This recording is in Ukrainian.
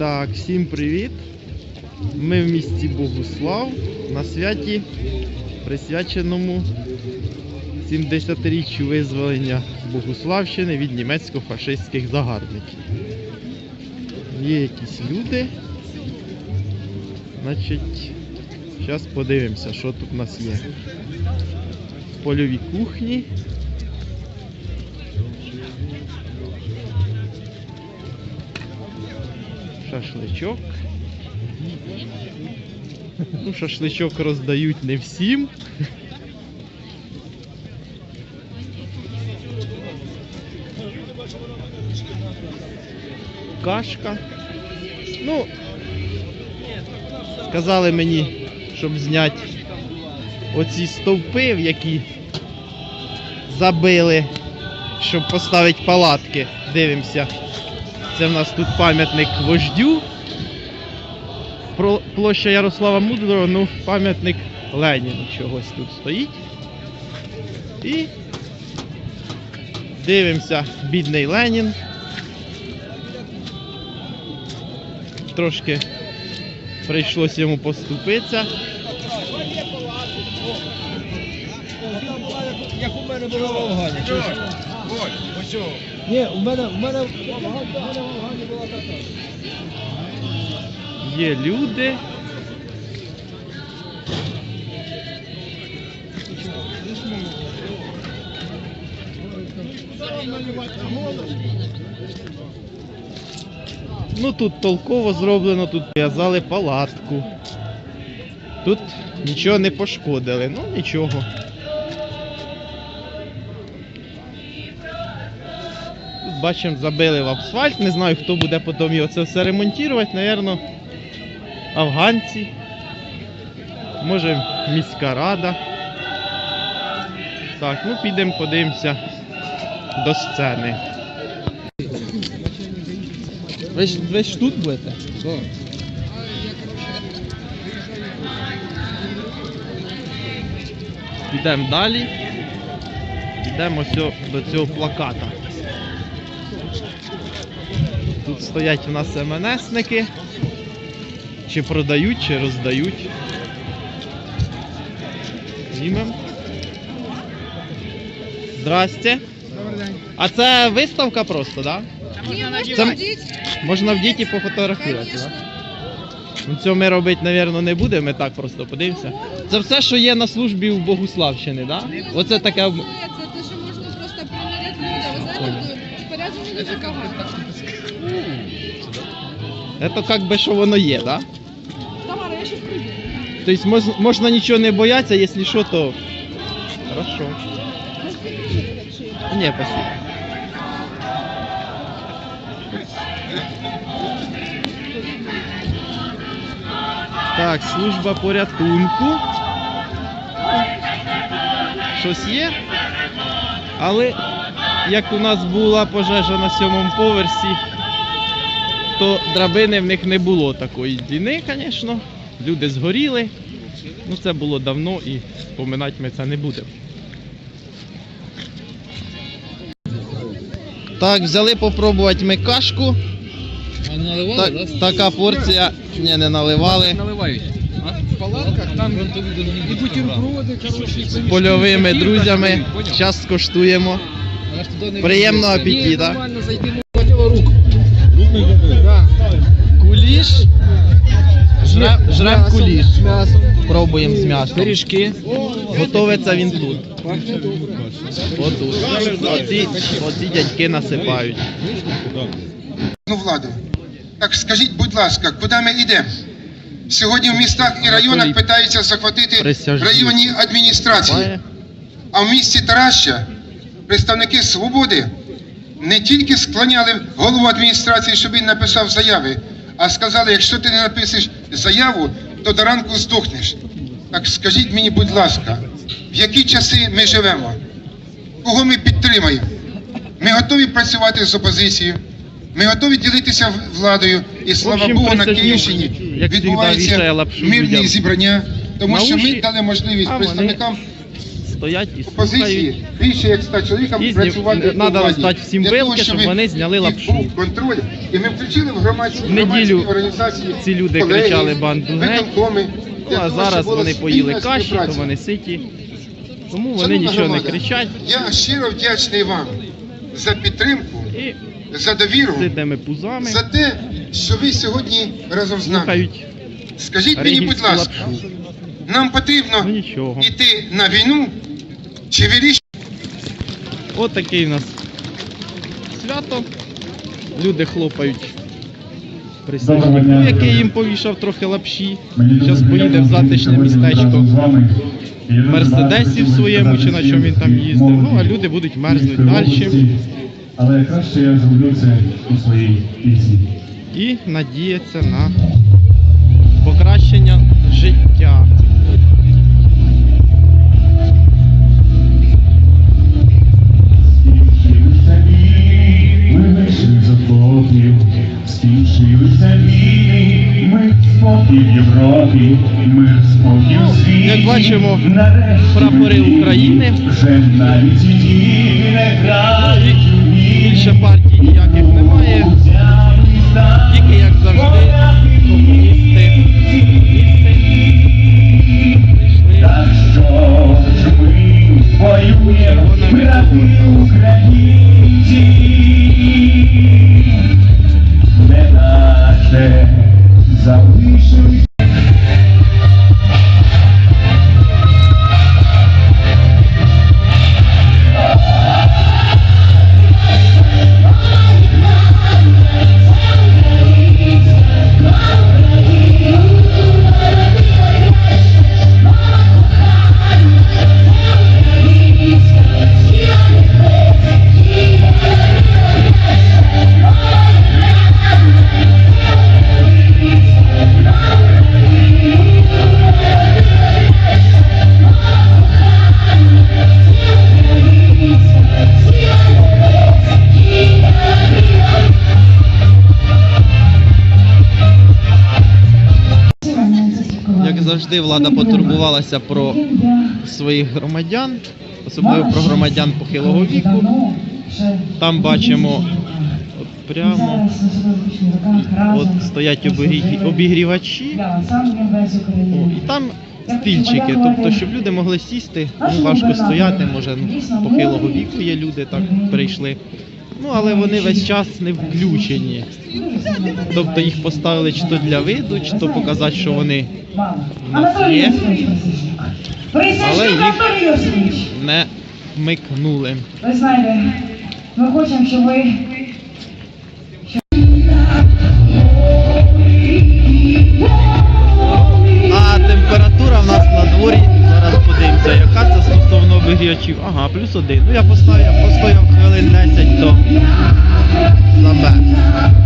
Так, всім привіт. Ми в місті Богуслав на святі, присвяченому 70-річчю визволення Богуславщини від німецько-фашистських загарбників. Є якісь люди. Значить, зараз подивимося, що тут у нас є. Польові кухні. Шашличок. Ну, шашличок роздають не всім. Кашка. Ну, сказали мені, щоб зняти оці стовпи, в які забили, щоб поставити палатки. Дивимося. Це в нас тут пам'ятник вождю. Площа Ярослава Мудрого, ну, пам'ятник Леніну чогось тут стоїть. І дивимося, бідний Ленін. Трошки прийшлося йому поступитися. Як у мене було в Афгані. Чуєш? Ні, у мене, у мене, в у мене в Афгані була така. Є люди. Ну тут толково зроблено, тут в'язали палатку. Тут нічого не пошкодили, ну нічого. Бачимо, забили в асфальт. Не знаю, хто буде потім його це все ремонтувати. Навірно, афганці. Може, міська рада. Так, ну підемо подивимося до сцени. Ви ж, ви ж тут будете? Підемо далі. Підемо ось до цього плаката. Тут стоять у нас МНСники. Чи продають, чи роздають. Знімем. Здрасте. Добрий день. А це виставка просто, так? Да? Це можна в діті пофотографувати, так? Ну, цього ми робити, мабуть, не будемо, ми так просто подивимося. Це все, що є на службі в Богуславщини, так? Да? Оце таке. Це як би що воно є, так? Да? Тамара, я щось прийду. Тобто мож- можна нічого не боятися, якщо що, то. Хорошо. Ні, спасибо. Так, служба порятунку. Щось є. Але як у нас була пожежа на сьомому поверсі, то драбини в них не було такої длини, звісно. Люди згоріли. Ну це було давно і споминати ми це не будемо. Так, взяли попробувати ми кашку. А наливали, Так, така порція. Ні, не наливали. Наливають. В палатках там і бутерброди, коротше. З польовими друзями. Зараз Приємного апетита. Нормально зайти можна руку. Да. Куліш. Жрем, жрем М'ясом, куліш. З м'ясом. Пробуємо з м'ясом. Пиріжки. Готовиться він тут. Отут. Оці, оці дядьки насипають. Ну, владу. Так скажіть, будь ласка, куди ми йдемо? Сьогодні в містах і районах питаються захватити присяжні. районні адміністрації. Має. А в місті Тараща представники свободи не тільки склоняли голову адміністрації, щоб він написав заяви, а сказали, якщо ти не напишеш заяву, то до ранку здохнеш. Так скажіть мені, будь ласка, в які часи ми живемо? Кого ми підтримаємо? Ми готові працювати з опозицією. Ми готові ділитися владою, і слава Богу, на Київщині відбуваються мирні зібрання, тому що ми дали можливість представникам стоять і слухають. більше як 100 чоловікам І працювати зні- надо роздати всім Для того, пилки, щоб вони зняли їх лапшу. був контроль. І ми включили в громадські, В неділю громадські організації ці люди колегії, кричали банду геть. виконкоми, Ну, для а того, зараз була вони поїли спільна каші, то співпраця. вони ситі. Тому вони Шановна нічого не громада, кричать Я щиро вдячний вам за підтримку, і за довіру, сидимо пузами, за те, що ви сьогодні разом з нами. слухають Скажіть мені, будь ласка, лапшу. нам потрібно Ну нічого. йти на війну вирішувати? От таке у нас свято. Люди хлопають Доброго присяжнику, який їм повішав трохи лапші. Зараз поїде в затишне містечко. разом з вами. І я дуже Мерседесі багато в своєму чи на чому він там їздив. Ну, а люди будуть мерзнути далі. Але краще я зроблю це у своїй пісні. І надіяться на покращення життя. Як бачимо, прапори України. Більше партій ніяких немає. Тільки як завжди, влада потурбувалася про своїх громадян, особливо про громадян похилого віку. Там бачимо от прямо от стоять обігрі- обігрівачі. О, і там стільчики, тобто, щоб люди могли сісти, ну важко стояти, може ну, похилого віку є люди, так прийшли. Ну, але вони весь час не включені. Тобто їх поставили чи то для виду, чи то показати, що вони в нас є. Але їх- не вмикнули. ви знаєте, ми хочемо, щоб ви побачив, ага, плюс один. Ну я поставлю, постояв хвилин 10, то замер.